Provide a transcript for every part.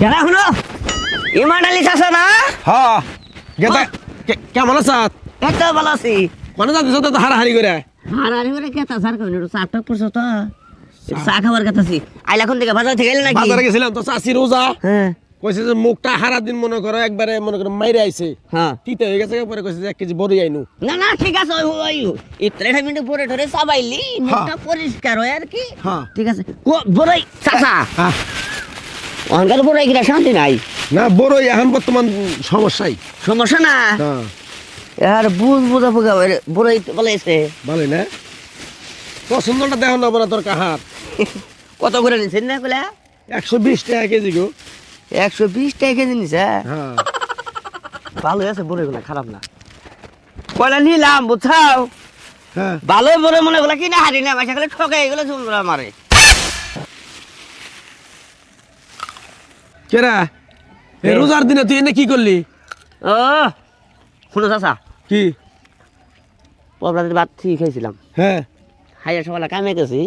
কেনা শুনো ইমান আলী চাচা না? হ্যাঁ। গেতা কেমন আছ? এত ভালো আছি। মানে যাচ্ছ? তো হারাহারি করে। হারানি করে কেতা সার কই একটু পড়ছো তো। চা খাবার কাতাছি আইলা কোন থেকে বাজার থেকে নাকি? বাজারে গেছিলাম তো চাষি রোজা। হ্যাঁ। কইছে যে মুখটা হারা দিন মনে করো একবারে মনে করো মাইরে আইছে। হ্যাঁ। তিতে হয়ে গেছে পরে কইছে যে এক কেজি বড়ি আইনু। না না ঠিক আছে ওই ওই ইত্রেটা মিনিট পরে ধরে সাবাইলি মুখটা পরিষ্কার হয় আর কি। হ্যাঁ। ঠিক আছে। ও বড়ই চাচা। হ্যাঁ। অহংকার বড়ই কিনা শান্তি নাই। না বড়ই এখন বর্তমান সমস্যাই। সমস্যা না? হ্যাঁ। আর বুঝ বুঝা ফুগা বড়ই বলেছে। ভালোই না। পছন্দটা দেখো না বলা তোর কাহার। কত করে নিছেন না বলে একশো বিশ টাকা কেজি গো। একশো বিশ টাকা কেজি নিছে? হ্যাঁ। ভালো আছে বড়ইগুলা খারাপ না। কয়লা নিলাম বুঝছাও? হ্যাঁ। ভালো বড় মনে গুলা কিনা হারি না মাসা খালি ঠকে এগুলো চুমরা মারে। কেরা। রোজার দিনে তুই এনে কি করলি? ও শুনো চাচা। কি? পবরাতের ভাত ঠিক খাইছিলাম। হ্যাঁ হাইয়া সকালে কামে গেছি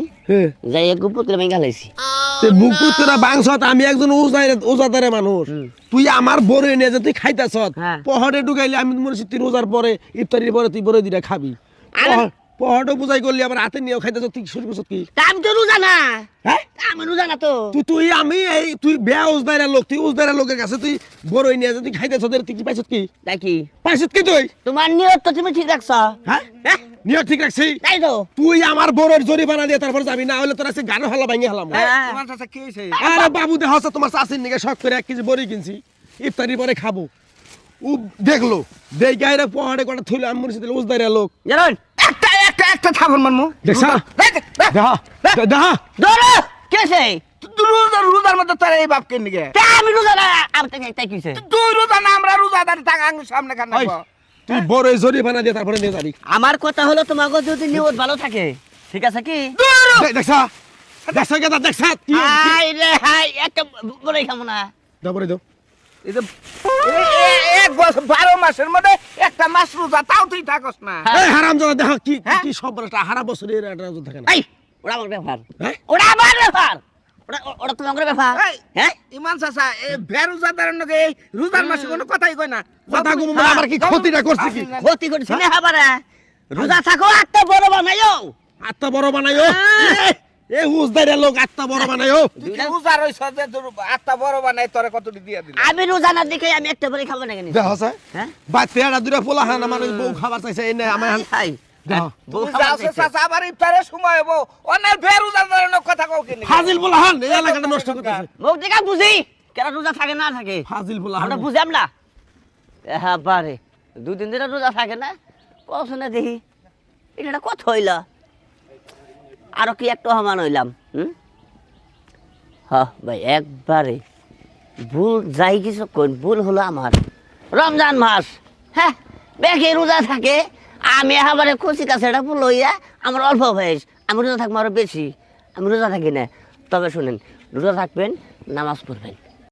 যাই এক গুপুত করে মেঙ্গা লাইছি বুকু তোরা বাংশত আমি একজন উজাদারে মানুষ। তুই আমার বড় এনে যে তুই খাইতাছ হ্যাঁ। পহরে ঢুকাইলে আমি মনে তুই রোজার পরে ইফতারির পরে তুই বড় দিটা খাবি। পহরটা বুঝাই করলি আবার হাতে নিয়েও খাইতাছ তুই শুরু করছ কি আমি তো রোজা না। হ্যাঁ আমি রোজা না তো। তুই তুই আমি এই তুই বেয়া উজদাইরা লোক তুই উজদাইরা লোকের কাছে তুই বড় নিয়ে যে তুই তোদের তুই কি পাইছত কি? দেখি পাইছত কি তুই? তোমার নিয়ত তো তুমি ঠিক রাখছ হ্যাঁ হ্যাঁ নিয়ে ঠিক রাখছি তাই তো। তুই আমার বড়ের জরিমানা দিয়ে তারপর যাবি না হলে তোর আজকে গানো হালা ভাঙে হালাম। তোমার চাচা কি আরে বাবু দেহ তোমার চাষির নিকে শখ করে এক কেজি বড়ি কিনছি। ইফতারির পরে খাব। ও দেখল। দেই গাইরে পহাড়ে কটা থইলে আমি মনে হচ্ছে উজদাইরা লোক। জানুন একটা থাপড় মারমু। দেখা দেখা ধরো কে সে? রোজার রোজার মধ্যে তোর এই বাপকে নিগে আমি রোজা না আমি তাই তাই কিছে তুই রোজা না আমরা রোজাদার টাকা সামনে খান তুই বড় জরিমানা দিয়ে তারপরে নিয়ে যাবি। আমার কথা হলো তোমাকে যদি নিয়ত ভালো থাকে ঠিক আছে কি? দেখ- দেখছা দেখছা হাই রে হাই একটা বড়ই খামো না। তারপরে দাও এই যে এ- এ- এক বছর বারো মাসের মধ্যে একটা মাস রোজা তাও তুই থাকস না। হ্যাঁ। এই হারাম জাদা দেখা কি হ্যাঁ? কি সব বড়টা হারা বছরের একটা রাজত্ব থাকে না। এই ওটা আমার ব্যাপার। হ্যাঁ? ওটা আমার ব্যাপার। ওটা ওটা তোমার ব্যাপার। এই, হ্যাঁ? ইমান চাচা এই বেরোজাদারের নগে এই রোজার মাসে কোনো কথাই কয় না। কথা কম বলে আমার কি ক্ষতিটা করছে কি? ক্ষতি করছি না হাবারে। রোজা থাকো একটা বড় বানাইও আত্মা বড় বানাইও হ্যাঁ। এ লোক আত্মা বড় আত্মা বড় তোরে কতটি দিয়ে দিল আমি রোজা না দেখে আমি একটা বড়ি খাব না কেন? দেখ আছে? হ্যাঁ? বাচ্চা এরা দুটা পোলা হান আমার বউ খাবার চাইছে। এই নে আমার? দুদিন দিনে রোজা থাকে না? পছন্দ দেখি। এটা কত হইল। আরও কি একটু সমান হইলাম, হুম? হ, ভাই, একবারে। ভুল যাই কিছু কন ভুল হলো আমার। রমজান মাস হ্যাঁ? বেশি রোজা থাকে, আমি এবারে খুশি কাছে এটা ভুল হইয়া আমার অল্প বয়স, আমি রোজা থাকব আরও বেশি, আমি রোজা থাকি না। তবে শুনেন, রোজা থাকবেন, নামাজ পড়বেন।